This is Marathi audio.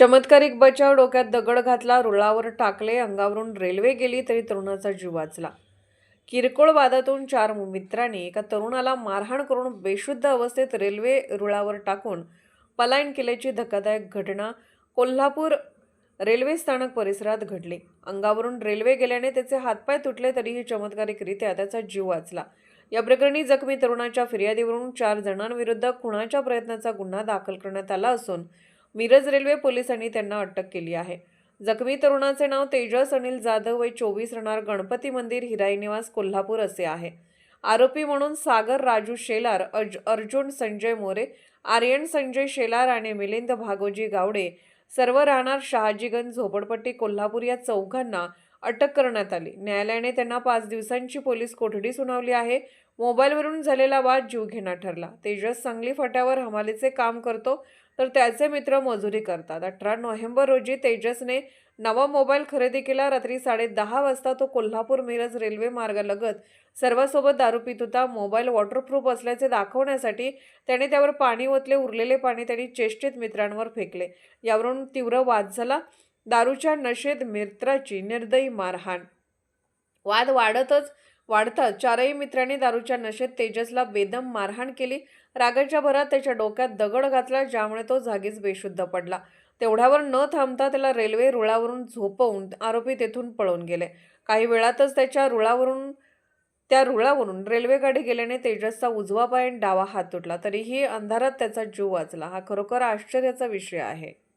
चमत्कारिक बचाव डोक्यात दगड घातला रुळावर टाकले अंगावरून रेल्वे गेली तरी तरुणाचा जीव वाचला. किरकोळ वादातून चार मित्रांनी एका तरुणाला मारहाण करून बेशुद्ध अवस्थेत रेल्वे रुळावर टाकून पलायन केल्याची धक्कादायक घटना कोल्हापूर रेल्वे स्थानक परिसरात घडली. अंगावरून रेल्वे गेल्याने त्याचे हातपाय तुटले तरीही चमत्कारिकरित्या त्याचा जीव वाचला. या प्रकरणी जखमी तरुणाच्या फिर्यादीवरून चार जणांविरुद्ध खुणाच्या प्रयत्नाचा गुन्हा दाखल करण्यात आला असून मिरज रेल्वे पोलिसांनी त्यांना अटक केली आहे. जखमी तरुणाचे नाव तेजस अनिल जाधव वय चोवीस राहणार गणपती मंदिर हिराई निवास कोल्हापूर असे आहे. आरोपी म्हणून सागर राजू शेलार अज अर्जुन संजय मोरे आर्यन संजय शेलार आणि मिलिंद भागोजी गावडे सर्व राहणार शहाजीगंज झोपडपट्टी कोल्हापूर या चौघांना अटक करण्यात आली. न्यायालयाने त्यांना पाच दिवसांची पोलीस कोठडी सुनावली आहे. मोबाईलवरून झालेला वाद जीवघेणा ठरला. तेजस सांगली फाट्यावर हमालीचे काम करतो तर त्याचे मित्र मजुरी करतात. अठरा नोव्हेंबर रोजी तेजसने नवा मोबाईल खरेदी केला. रात्री साडे दहा वाजता तो कोल्हापूर मिरज रेल्वे मार्गालगत सर्वांसोबत दारू पित होता. मोबाईल वॉटरप्रूफ असल्याचे दाखवण्यासाठी त्याने त्यावर पाणी ओतले. उरलेले पाणी त्यांनी चेष्टेत मित्रांवर फेकले. यावरून तीव्र वाद झाला. दारूच्या नशेत मित्राची निर्दयी मारहाण. वाद वाढतच वाढताच चारही मित्रांनी दारूच्या नशेत तेजसला बेदम मारहाण केली. रागाच्या भरात त्याच्या डोक्यात दगड घातला ज्यामुळे तो जागीच बेशुद्ध पडला. तेवढ्यावर न थांबता त्याला रेल्वे रुळावरून झोपवून आरोपी तेथून पळून गेले. काही वेळातच त्याच्या रुळावरून त्या रुळावरून रेल्वेगाडी गेल्याने तेजसचा उजवा पाय आणि डावा हात तुटला. तरीही अंधारात त्याचा जीव वाचला. हा खरोखर आश्चर्याचा विषय आहे.